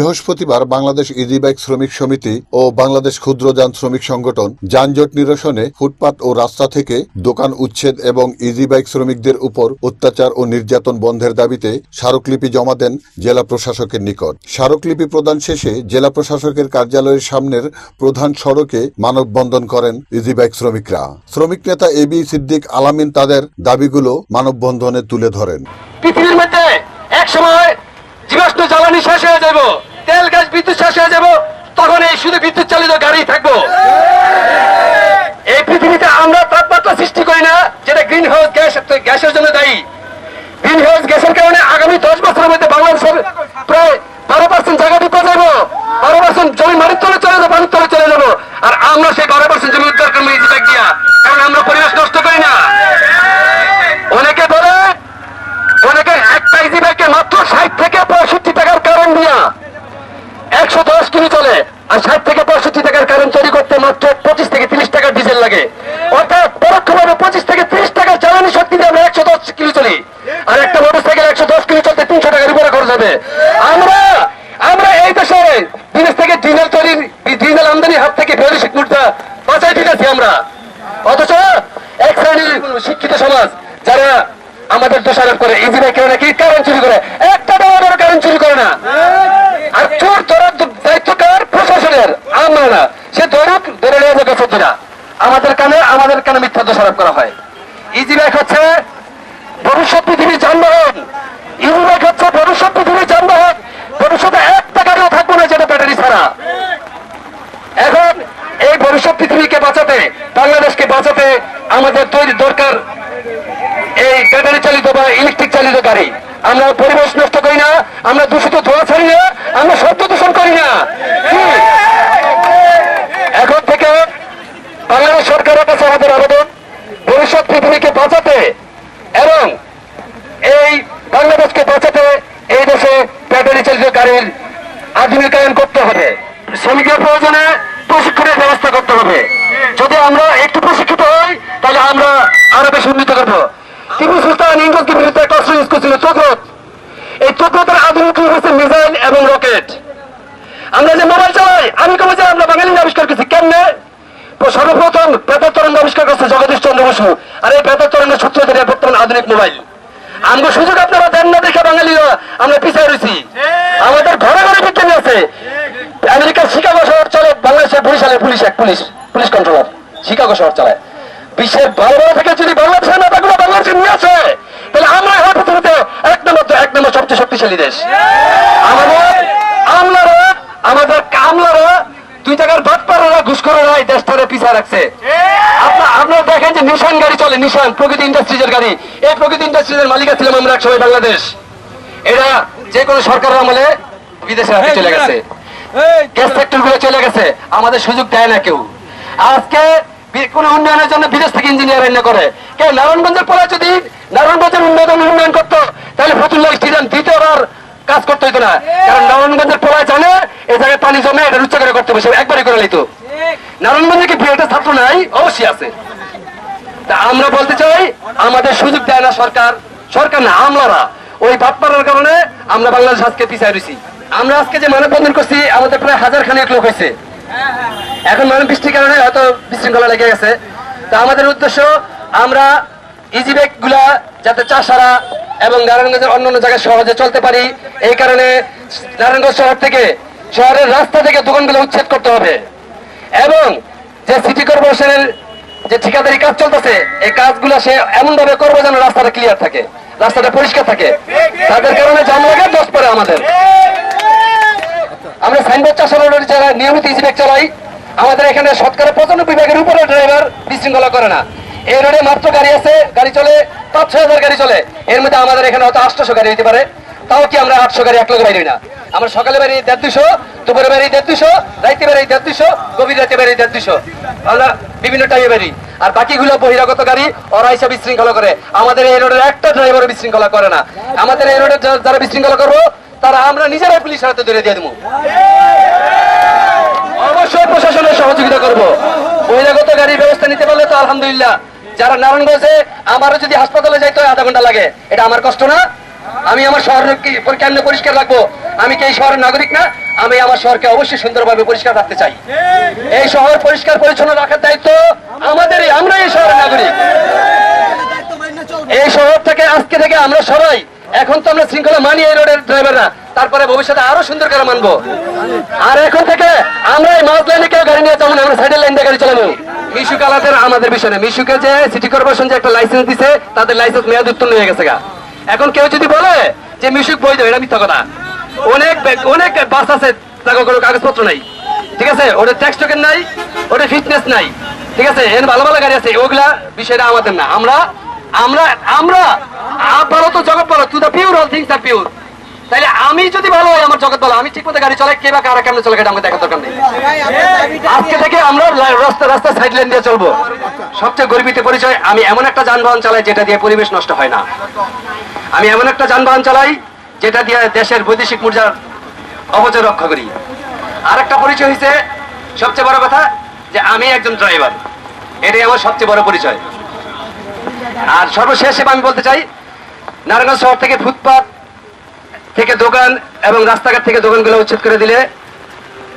বৃহস্পতিবার Bangladesh easy bike শ্রমিক সমিতি ও বাংলাদেশ ক্ষুদ্রযান শ্রমিক সংগঠন যানজট নিরসনে ফুটপাত ও রাস্তা থেকে দোকান উচ্ছেদ এবং ইজি বাইক শ্রমিকদের উপর অত্যাচার ও নির্যাতন বন্ধের দাবিতে স্মারকলিপি জমা দেন জেলা প্রশাসকের নিকট। স্মারকলিপি প্রদান শেষে জেলা প্রশাসকের কার্যালয়ের সামনের প্রধান সড়কে মানববন্ধন করেন ইজি বাইক শ্রমিকরা। শ্রমিক নেতা এ বি সিদ্দিক আলামিন তাদের দাবিগুলো মানববন্ধনে তুলে ধরেন। পৃথিবীর মধ্যে এক সময় জীবাশ্ম জ্বালানি শেষ হয়ে যাব তেল গ্যাস বিদ্যুৎ শেষ হয়ে যাব, তখন এই শুধু বিদ্যুৎ চালিত গাড়ি থাকব। এই পৃথিবীতে আমরা তাপমাত্রা সৃষ্টি করি না, যেটা গ্রিন হাউস গ্যাস গ্যাসের জন্য দায়ী। গ্রিন হাউস গ্যাসের কারণে আগামী দশ বছরের মধ্যে বাংলাদেশের প্রায় বারো পার্সেন্ট জায়গা বিপদ যাব। বারো পার্সেন্ট জমি মাটির তলে চলে যাব পানির তলে চলে যাব। আর আমরা সেই বারো পার্সেন্ট জমি উদ্ধার করব কারণ আমরা পরিবেশ নষ্ট করি না অনেকে বলে অনেকে একটা ইজি ব্যাগকে মাত্র ষাট থেকে পঁয়ষট্টি টাকার কারণ দিয়া একশো দশ কিমি চলে আর ষাট থেকে পঁয়ষট্টি টাকার কারণ তৈরি করতে মাত্র পঁচিশ থেকে তিরিশ টাকার ডিজেল লাগে। অর্থাৎ পরোক্ষভাবে পঁচিশ থেকে তিরিশ টাকার জ্বালানি শক্তি দিয়ে আমরা একশো দশ কিলো চলি। আর একটা মোটর সাইকেল একশো দশ কিলো চলতে তিনশো টাকার উপরে খরচ হবে। আমরা আমরা এই দেশে বিদেশ থেকে ডিজেল তৈরির, ডিজেল আমদানির হাত থেকে ফেরি মুদ্রা বাঁচাই দিতেছি আমরা। অথচ এক শ্রেণির শিক্ষিত সমাজ, যারা আমাদের দোষারোপ করে ইজি বাইকের নাকি কারণ চুরি করে। একটা না, সে ধরুক ধরে নিয়ে যাবে সত্যিরা আমাদের কানে আমাদের কানে মিথ্যা দোষারোপ করা হয়। ইজি হচ্ছে ভবিষ্যৎ পৃথিবীর যানবাহন। ইজি হচ্ছে ভবিষ্যৎ পৃথিবীর যানবাহন। ভবিষ্যতে একটা গাড়িও থাকব না যেটা ব্যাটারি ছাড়া। এখন এই ভবিষ্যৎ পৃথিবীকে বাঁচাতে, বাংলাদেশকে বাঁচাতে আমাদের তৈরি দরকার এই ব্যাটারি চালিত বা ইলেকট্রিক চালিত গাড়ি। আমরা পরিবেশ নষ্ট করি না, আমরা দূষিত ধোয়া ছাড়ি না আমরা শব্দ দূষণ করি না কি? এখন থেকে বাংলাদেশ সরকারের কাছে আমাদের আবেদন ভবিষ্যৎ পৃথিবীকে বাঁচাতে এবং এই বাংলাদেশকে বাঁচাতে এই দেশে ব্যাটারি চালিত গাড়ির আধুনিকায়ন করতে হবে শ্রমিকের প্রয়োজনে প্রশিক্ষণের ব্যবস্থা করতে হবে যদি আমরা একটু প্রশিক্ষিত হই তাহলে আমরা আরও বেশি উন্নত করব টিপু সুলতান ইংরেজকে বিরুদ্ধে একটা অস্ত্র ইউজ করছিল তোকরত এই তোকরতের আধুনিক রূপ হচ্ছে মিসাইল এবং রকেট আমরা যে মোবাইল চালাই আমি কবে যে আমরা বাঙালি আবিষ্কার করছি কেমনে সর্বপ্রথম বেতার তরঙ্গ আবিষ্কার করছে জগদীশ চন্দ্র বসু। আর এই বেতার তরঙ্গের সূত্র ধরে বর্তমান আধুনিক মোবাইল। আমাকে সুযোগ আপনারা দেন না দেখে বাঙালিরা আমরা পিছিয়ে রয়েছি। আমাদের ঘরে ঘরে বিজ্ঞানী আছে। আমেরিকার শিকাগো শহর চলে বাংলাদেশের বরিশালের পুলিশ এক পুলিশ পুলিশ কন্ট্রোলার। শিকাগো শহর চালায়। বিশ্বের ভালো ভালো থেকে যদি বাংলাদেশের নেতাগুলো বাংলাদেশে নিয়ে আসে, তাহলে আমরা হয় পৃথিবীতে এক নম্বর এক নম্বর সবচেয়ে শক্তিশালী দেশ। আমাদের আমলারা আমাদের কামলারা দুই টাকার বাটপাড়ারা দেশটারে পিছিয়ে রাখছে। আপনারা দেখেন যে নিশান গাড়ি চলে নিশান প্রকৃতি ইন্ডাস্ট্রিজের গাড়ি। এই প্রকৃতি ইন্ডাস্ট্রিজের মালিকা ছিলাম আমরা এক বাংলাদেশ। এরা যে কোনো সরকারের আমলে বিদেশে চলে গেছে। গ্যাস ফ্যাক্টরি গুলো চলে গেছে। আমাদের সুযোগ দেয় না কেউ। আজকে কোন উন্নয়নের জন্য বিদেশ থেকে ইঞ্জিনিয়ার এনে করে। কে নারায়ণগঞ্জের পরে যদি নারায়ণগঞ্জের উন্নয়ন উন্নয়ন করতো তাহলে ফতুল্লাহ স্টেডিয়াম দ্বিতীয়বার কাজ করতে হইতো না। কারণ নারায়ণগঞ্জের পোলায় জানে এই জায়গায় পানি জমে এটা রুচ্চা করে করতে হবে সে একবারই করে নিত। নারায়ণগঞ্জে কি বিয়েটা ছাত্র নাই, অবশ্যই আছে। তা আমরা বলতে চাই, আমাদের সুযোগ দেয় না সরকার। সরকার না, আমলারা। ওই বাটপাড়ার কারণে আমরা বাংলাদেশ আজকে পিছিয়ে রয়েছি। আমরা আজকে যে মানববন্ধন করছি, আমাদের প্রায় হাজার খানেক লোক হয়েছে। এখন মানব বৃষ্টির কারণে হয়তো বিশৃঙ্খলা লেগে গেছে। তা আমাদের উদ্দেশ্য, আমরা ইজি ব্যাগগুলা যাতে চাষারা এবং নারায়ণগঞ্জের অন্যান্য জায়গায় সহজে চলতে পারি। এই কারণে নারায়ণগঞ্জ শহর থেকে, শহরের রাস্তা থেকে দোকানগুলো উচ্ছেদ করতে হবে। এবং যে সিটি কর্পোরেশনের যে ঠিকাদারি কাজ চলতেছে, এই কাজগুলো সে এমন ভাবে করব যেন রাস্তাটা ক্লিয়ার থাকে, রাস্তাটা পরিষ্কার থাকে। তাদের কারণে জাম লাগে দোষ পড়ে আমাদের। আমরা সাইনবোর্ড চাষার যারা নিয়মিত ব্যাগ চালাই, আমাদের এখানে শতকরা পঁচানব্বই ব্যাগের উপরে ড্রাইভার বিশৃঙ্খলা করে না। এই রোডে মাত্র গাড়ি আছে, গাড়ি চলে পাঁচ ছয় হাজার গাড়ি চলে। এর মধ্যে আমাদের এখানে হয়তো আটশো গাড়ি হতে পারে, তাও কি আমরা আটশো গাড়ি, এক লোক বাইরে না। আমরা সকালে বাড়ি দেড় দুশো, দুপুরে বাড়ি দেড় দুশো, রাইতে বাড়ি দেড় দুশো, গভীর রাতে বাড়ি দেড় দুশো। বিভিন্ন টাইমে বাড়ি। আর বাকিগুলো বহিরাগত গাড়ি, ওরা এসে বিশৃঙ্খলা করে। আমাদের এই রোডের একটা ড্রাইভারও বিশৃঙ্খলা করে না। আমাদের এই রোডের যারা বিশৃঙ্খলা করব, তারা আমরা নিজেরাই পুলিশ হাতে ধরে দিয়ে দেবো। অবশ্যই প্রশাসনের সহযোগিতা করব। বহিরাগত গাড়ির ব্যবস্থা নিতে পারলে তো আলহামদুলিল্লাহ। যারা নারায়ণগঞ্জে আমারও যদি হাসপাতালে যাইতে হয়, আধা ঘণ্টা লাগে। এটা আমার কষ্ট না। আমি আমার শহরকে কেমনে পরিষ্কার রাখব? আমি কি এই শহরের নাগরিক না? আমি আমার শহরকে অবশ্যই সুন্দরভাবে পরিষ্কার রাখতে চাই। এই শহর পরিষ্কার পরিচ্ছন্ন রাখার দায়িত্ব আমাদেরই আমরা এই শহরের নাগরিক। এই শহর থেকে, আজকে থেকে আমরা সবাই, এখন তো আমরা শৃঙ্খলা মানি এই রোডের ড্রাইভাররা তারপরে ভবিষ্যতে আরও সুন্দর করে মানবো। আর এখন থেকে আমরা এই মাউথ লাইনে কেউ গাড়ি নিয়ে যাব আমরা সাইডের লাইন দিয়ে গাড়ি চালাবো। মিশু কালাদের আমাদের বিষয় না। মিশুকে যে সিটি কর্পোরেশন যে একটা লাইসেন্স দিছে, তাদের লাইসেন্স মেয়াদ উত্তীর্ণ হয়ে গেছে গা। এখন কেউ যদি বলে যে মিউসিক বই দেবে, এটা মিথ্যা কথা। অনেক অনেক বাস আছে, তাকে কোনো কাগজপত্র নাই। ঠিক আছে? ওটা ট্যাক্স টোকেন নাই ওটা ফিটনেস নাই। ঠিক আছে? এর ভালো ভালো গাড়ি আছে, ওগুলা বিষয়টা আমাদের না। আমরা আমরা আমরা আপ তো জগৎ ভালো to the pure all things are pure তাইলে আমি যদি ভালো হয় আমার জগৎ ভালো, আমি ঠিক মতো গাড়ি চালাই, কে বা কারা কেমন চলে আমাকে দেখার দরকার নেই। আজকে থেকে আমরা রাস্তা রাস্তা সাইড লাইন দিয়ে চলবো। সবচেয়ে গর্বিত পরিচয়, আমি এমন একটা যানবাহন চালাই যেটা দিয়ে পরিবেশ নষ্ট হয় না। আমি এমন একটা যানবাহন চালাই যেটা দিয়ে দেশের বৈদেশিক মুদ্রার অপচয় রক্ষা করি। আর একটা পরিচয় হয়েছে সবচেয়ে বড় কথা যে আমি একজন ড্রাইভার এটাই আমার সবচেয়ে বড় পরিচয়। আর সর্বশেষে আমি বলতে চাই, নারায়ণগঞ্জ শহর থেকে ফুটপাত থেকে দোকান এবং রাস্তাঘাট থেকে দোকানগুলো উচ্ছেদ করে দিলে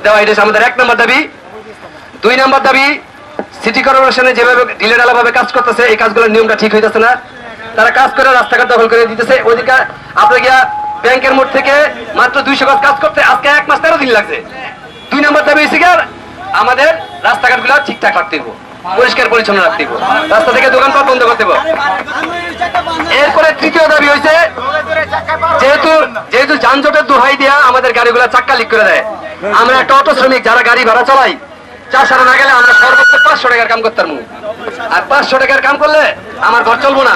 দেওয়া এটা আমাদের এক নম্বর দাবি। দুই নম্বর দাবি সিটি কর্পোরেশনে যেভাবে ঢিলেঢালা ভাবে কাজ করতেছে, এই কাজগুলোর নিয়মটা ঠিক হইতেছে না। তারা কাজ করে রাস্তাঘাট দখল করে দিতেছে। ওইদিকে আপনার গিয়া ব্যাংকের মোড় থেকে মাত্র দুইশো গজ কাজ করতে আজকে এক মাস তেরো দিন লাগছে। দুই নম্বর দাবি হচ্ছে আমাদের রাস্তাঘাটগুলো ঠিকঠাক রাখতে পরিষ্কার পরিচ্ছন্ন রাখতে রাস্তা থেকে দোকানপাট বন্ধ করতে এরপরে তৃতীয় দাবি হয়েছে যেহেতু যেহেতু যানজটের দোহাই দিয়া আমাদের গাড়িগুলো চাক্কা লিক করে দেয়, আমরা একটা অটো শ্রমিক যারা গাড়ি ভাড়া চালাই, চার সারা না গেলে আমরা সর্বোচ্চ পাঁচশো টাকার কাম করতাম। আর পাঁচশো টাকার কাম করলে আমার ঘর চলবো না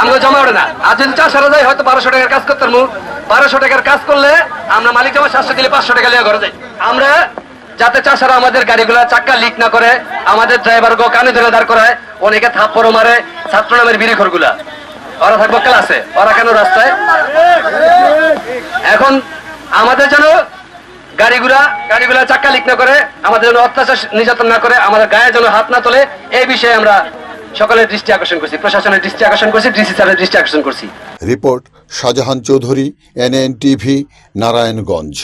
আমগো জমা ওঠে না। আর যদি চার সারা যায় হয়তো বারোশো টাকার কাজ করতাম। বারোশো টাকার কাজ করলে আমরা মালিক জমা সাতশো দিলে পাঁচশো টাকা লিয়ে ঘরে যাই। আমরা যাতে চাষারা আমাদের গাড়িগুলো চাক্কা লিক না করে, আমাদের ড্রাইভার গো কানে ধরে দাঁড় করায়, অনেকে থাপ্পড়ও মারে, ছাত্র নামের বিড়িখরগুলা ওরা থাকব ক্লাসে, ওরা কেন রাস্তায়? এখন আমাদের যেন গাড়িগুলা গাড়িগুলা চাক্কা লিক না করে, আমাদের যেন অত্যাচার নির্যাতন না করে, আমাদের গায়ে যেন হাত না তোলে, এই বিষয়ে আমরা সকলের দৃষ্টি আকর্ষণ করছি, প্রশাসনের দৃষ্টি আকর্ষণ করছি, ডিসি স্যারের দৃষ্টি আকর্ষণ করছি। Report Shahjahan Chowdhury NN TV Narayanganj.